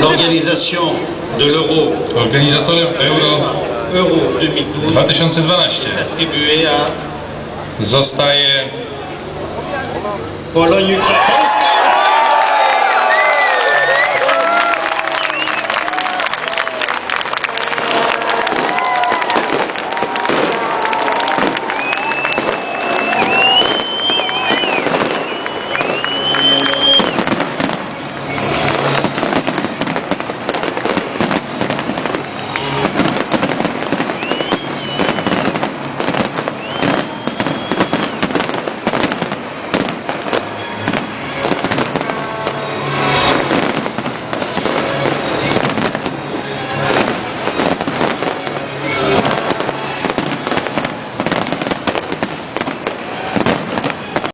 L'organisation de l'Euro. Organizatorem Euro. Euro 2012 2012 attribué à zostaje Pologne-Ukraine.